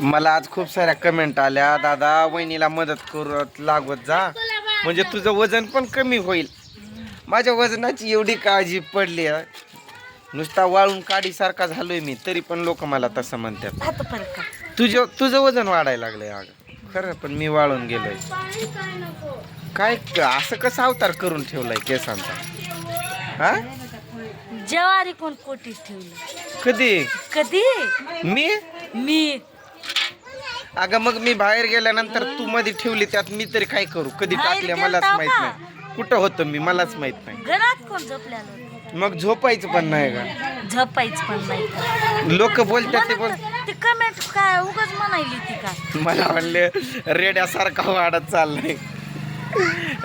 मला आज खूप साऱ्या कमेंट आल्या. दादा वहिनीला मदत करत लागवत जा. म्हणजे तुझं वजन पण कमी होईल. माझ्या वजनाची एवढी काळजी पडली आहे. नुसता वाळून काडीसारखा झालोय मी तरी पण लोक मला तसं म्हणतात. तुझं तुझं वजन वाढायला लागलंय अगं. खरं पण मी वाळून गेलोय. काय असं कसं अवतार करून ठेवलाय केसांचा? हा? ज्वारी कोण कोटीत ठेवलं? कधी? कधी? मी? मी. अगं मग मी बाहेर गेल्यानंतर तू मध्ये ठेवली त्यात मी तरी काय करू? कधी बाहेर टाकल्या गेलता मलाच माहीत का? नाही. कुठं होतं मी मलाच माहीत नाही. घरात कोण झोपल्यानं? मग झोपायचं पण नाही का? झोपायच पण नाही. लोक बोलतात ते बोल ते कमेंट काय उगाच म्हणायली ती का? मला म्हणले रेड्यासारखा वाढत चाललाय.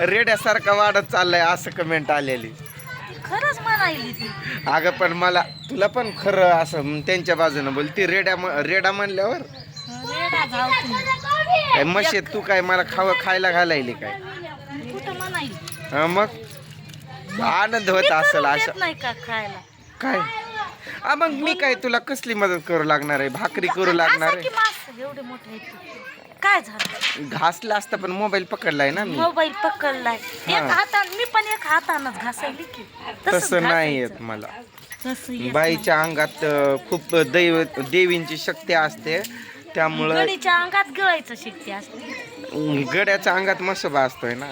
रेड्यासारखा वाढत चाललाय असं कमेंट आलेली. खरंच म्हणायली ती. अगं पण मला तुला पण खरं असं म- त्यांच्या बाजूनं बोल. ती रेड्या म- रेडा म्हणल्यावर काय मशेत तू काय मला खाव खायला घालायली काय? कुठं हं, मग? आनंद होत असेल नाही का खायला? काय? मग मी काय तुला कसली मदत करू लागणार आहे? भाकरी करू लागणार असं की मास एवढे मोठे आहेत ते. काय झालं? आहे घासला असता पण मोबाईल पकडलाय ना मी. मोबाईल पकडलाय. एक. हातान मी पण एक हातानच घासायली की. तसं नाही येत. मला. तसं येत बाईच्या अंगात अं, खूप दैव देवींची शक्ती असते. त्यामुळं गडीच्या अंगात गिळायचं शक्ती असते गड्याच्या अंगात मसोबा असतोय ना.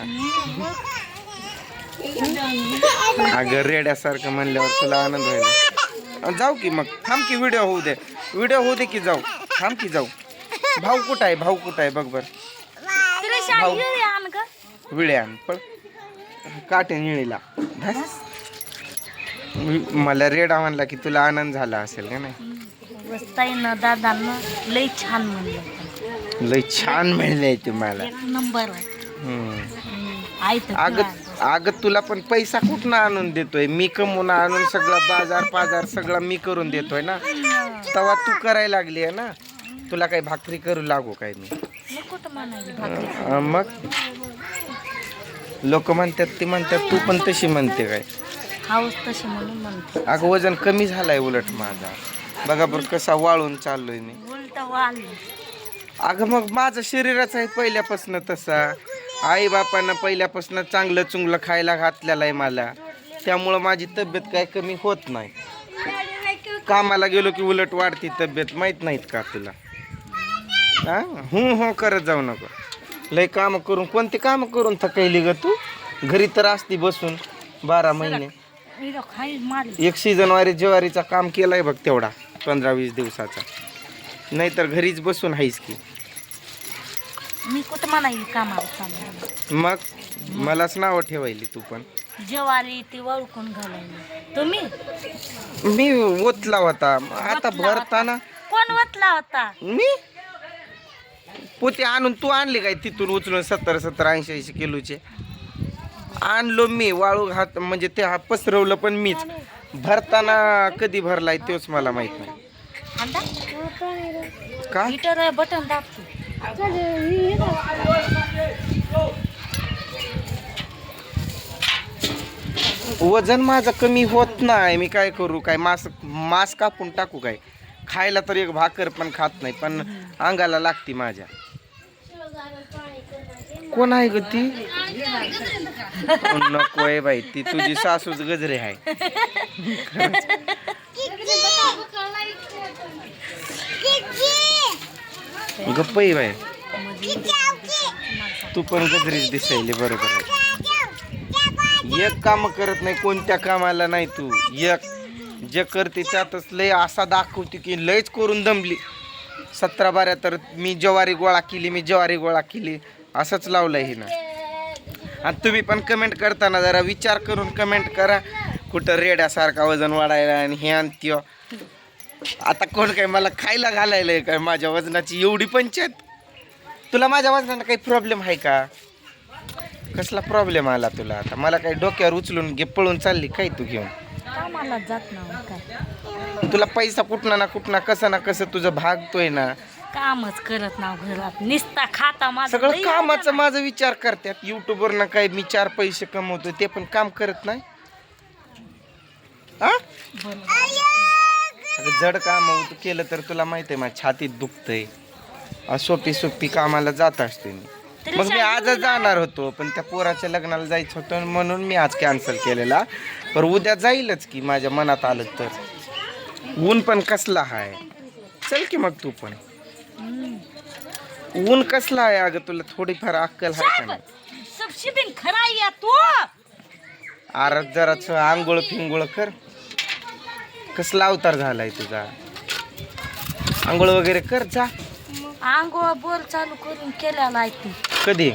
अगं रेड्यासारखं म्हणल्यावर तुला आनंद होईल. जाऊ की मग. थांब की व्हिडिओ होऊ दे. व्हिडिओ होऊ दे की जाऊ. थांब की जाऊ. भाऊ कुठं आहे? भाऊ कुठं आहे? बघ बर. तिला भाऊ. येळी आण ग. विळे आण. पळ. काटे निळीला. धस मी- मला रेडा म्हणला की तुला आनंद झाला असेल का नाही? वस्ताईनं दादांना लई छान म्हणलं. लय छान मिळले तुम्हाला. एक नंबर आहे. अग अग तुला पण पैसा कुठनं आणून देतोय? मी कमवून आणून सगळं बाजार पाजार सगळं मी करून देतोय ना? तेव्हा तू करायला लागली आहे ना? तुला काही भाकरी करू लागू काय मी? मग? लोक म्हणतात ती म्हणतात तू पण तशी म्हणते काय? हाऊस तशी म्हणून म्हणते. अगं वजन कमी झालाय उलट माझा. बघा बरं कसा वाळून चाललोय मी. अगं मग माझं शरीरच आहे पहिल्यापासून तसा. आई बापानं पहिल्यापासून चांगलं चुंगलं खायला घातलेलं आहे मला. त्यामुळं माझी तब्येत काय कमी होत नाही. कामाला गेलो की उलट वाढती तब्येत. माहीत नाहीत का तुला? हा? हू हो करत जाऊ नको. लय काम करून कोणते काम करून थकायली ग तू? घरी तर असती बसून. बारा महिने. एक सीझनवारी ज्वारीचा काम केलाय बघ तेवढा. पंधरा वीस दिवसाचा. नाहीतर घरीच बसून आहेस की. मी कुठं म्हणायली कामाला चाललं? मग मलाच नावं ठेवायली तू पण. ज्वारी ती वळकून घालायली. तुम्ही? मी ओतला होता. आता भरताना कोण वतला होता? मी? पोते आणून तू आणली काय तिथून उचलून सत्तर सत्तर ऐंशी ऐंशी किलोचे? आणलो मी वाळू घात म्हणजे ते हा पसरवलं पण मीच. भरताना कधी भरलाय तोच मला माहीत नाही. का? हिटर बटन दाबतो. वजन माझं कमी होत नाही. मी काय करू? काय मास मास कापून टाकू काय? खायला तर एक भाकर पण खात नाही पण अंगाला लागती माझ्या. कोण आहे ग ती? नको आहे बाई ती तुझी सासूच गजरे आहे. गप्प आहे बाई. तू पण गजरीच दिसायली बरोबर आहे. एक काम करत नाही कोणत्या कामाला नाही तू. एक जे करते त्यातच लय असा दाखवते की लयच करून दमली. सतरा बाऱ्या तर मी ज्वारी गोळा केली मी ज्वारी गोळा केली. असंच लावलंय हिनं. आणि तुम्ही पण कमेंट करताना जरा विचार करून कमेंट करा. कुठं रेड्यासारखा वजन वाढायला आणि हे आणत्यो आता कोण काय मला खायला घालायलंय काय माझ्या वजनाची एवढी पंचायत? तुला माझ्या वजनाला काही प्रॉब्लेम आहे का? कसला प्रॉब्लेम आला तुला आता? मला काही डोक्यावर उचलून घे पळून चालली काय तू घेऊन? कामाला जात ना तुला पैसा कुठना ना कुठना कसं ना कसं तुझं भागतोय ना. कामच करत ना घरात. निसता खाता माझं सगळं लई कामाचं. माझा विचार करतात. युट्यूबवर ना काय मी चार पैसे कमवतोय ते पण काम करत नाही. अगं जड काम केलं तर तुला माहिती आहे माझ्या छातीत दुखतंय. आ, सोपी सोपी कामाला जात असते मी. तरी मग मी आजच जाणार होतो पण त्या पोराच्या लग्नाला जायचं होतं म्हणून मी आज कॅन्सल केलेला. पण उद्या जाईलच की माझ्या मनात आलं तर. ऊन पण कसला आहे चल की मग तू पण. ऊन कसला आहे अगं तुला थोडीफार अक्कल आहे का नाही? खरा तू. अरे जराच आंघोळ फिंगोळ कर. कसला अवतार झालाय तुझा? आंघोळ वगैरे कर जा. आंघोळ बोल चालू करून केलेला आहे ती. कधी?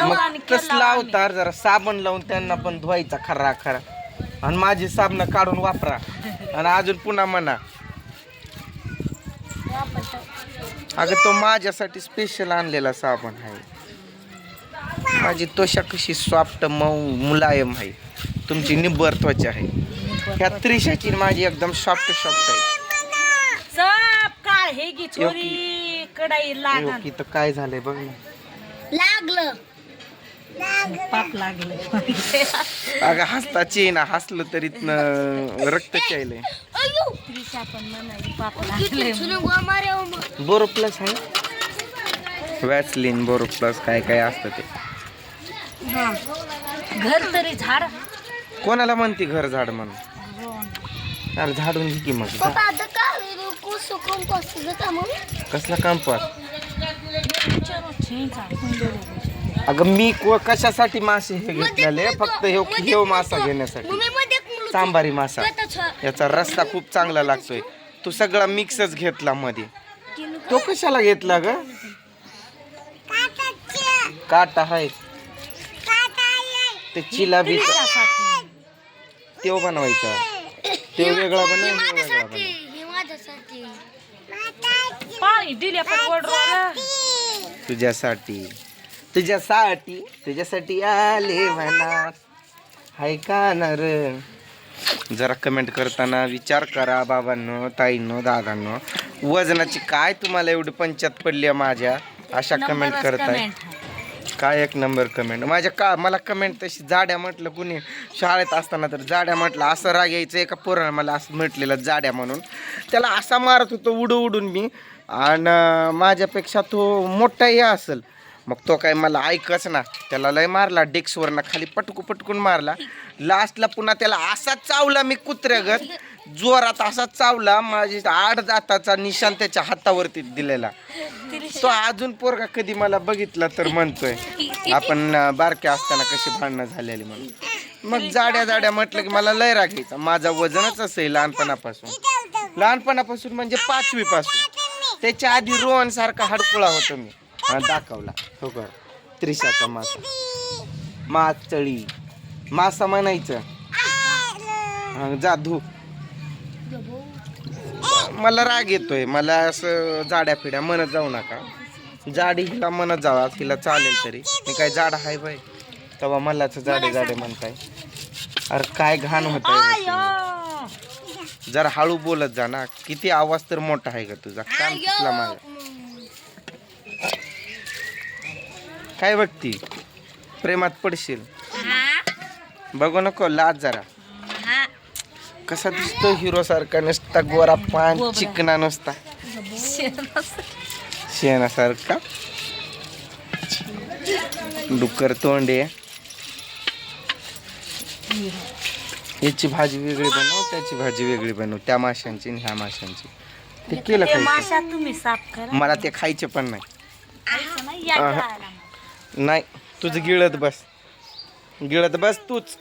मग आम्ही केला कसला आम्ही. अवतार? जरा साबण लावून त्यांना पण धुवायचा खरा खरा. आणि माझी साबण काढून वापरा. आणि अजून पुन्हा म्हणा अगं तो माझ्यासाठी स्पेशल आणलेला साबण आहे. माझी त्वचा कशी सॉफ्ट मऊ मुलायम आहे. तुमची निब्बर त्वचा आहे. ह्या त्रिशाची माझी एकदम सॉफ्ट सॉफ्ट आहे. हे काय झालंय बघ ना. लागलं. पाप लागलं. अगं हसताची ना हसलं तरी इथनं रक्त चायलंय. त्रिशा पण म्हणाली पाप लागले बोरो प्लस आहे वॅसलिन बोरो प्लस काय काय असतं ते. घर तरी झाड. कोणाला म्हणते घर झाड म्हणून? अरे झाडून घे की मग. जा. कसला कंपास अगं मी को- कशासाठी मासे हे घेतलेले? फक्त हे हेव मासा घेण्यासाठी. सांबारी मासा. याचा रस्ता खूप चांगला लागतोय. तू सगळा मिक्सच घेतला मध्ये तो कशाला घेतला ग? काटा आहे. ते चिलाबी. तेव बनवायचा. ते वेगळा बनव हे वेगळा बनव पाणी दिले पण ओढर तुझ्यासाठी. तुझ्यासाठी तुझ्यासाठी आले म्हणा. हाय का नर? जरा कमेंट करताना विचार करा बाबांनो ताईंनो दादांनो. वजनाची काय तुम्हाला एवढी पंचायत पडली आहे माझ्या? अशा कमेंट करताय. काय एक नंबर कमेंट माझ्या का मला कमेंट तशी जाड्या म्हटलं कुणी? शाळेत असताना तर जाड्या म्हटलं असं राग यायचं एका पोरानं मला असं म्हटलेलं जाड्या म्हणून. त्याला असा मारत होतो उडू उडून मी आणि माझ्यापेक्षा तो मोठाही असेल. मग तो काय मला ऐकच ना. त्याला लय मारला डेक्सवरनं खाली पटकू पटकून मारला. लास्टला पुन्हा त्याला असा चावला मी कुत्र्यागत. जोरात असा चावला माझी आठ दाताचा निशान त्याच्या हातावरती दिलेला. तो अजून पोरगा कधी मला बघितला तर म्हणतोय आपण बारक्या असताना कशी भांडणं झालेली म्हणून. मग जाड्या जाड्या म्हटलं की मला लय राग माझा वजनच असेल लहानपणापासून. लहानपणापासून म्हणजे पाचवी पासून त्याच्या आधी रोहन सारखा हडकुळा होतो मी. दाखवला. हो कर त्रिशाचा मासा. माचळी मासा म्हणायचं. हा, जा धू. मला राग येतोय. मला असं जाड्या फिड्या म्हणत जाऊ नका. जाडी हिला म्हणत जावा तिला चालेल तरी. मी काय जाड आहे बाय तेव्हा मलाच जाडे जाडे म्हणताय. अरे काय घाण होत जरा हळू बोलत जा ना. किती आवाज तर मोठा आहे का तुझा. कान कुठला माझा. काय बघती? प्रेमात पडशील. बघू नको लाज जरा. कसा दिसतो हिरो सारखा नुसता गोरा पान. चिकना नुसता. शेणासारखा. डुक्कर तोंडे याची भाजी वेगळी बनव त्याची भाजी वेगळी बनव त्या माशांची आणि ह्या माशांची. ते केलं ते खायचं. माशा तुम्ही साफ करा. मला ते खायचे पण नाही. नाही तुझं गिळत बस. गिळत बस तूच.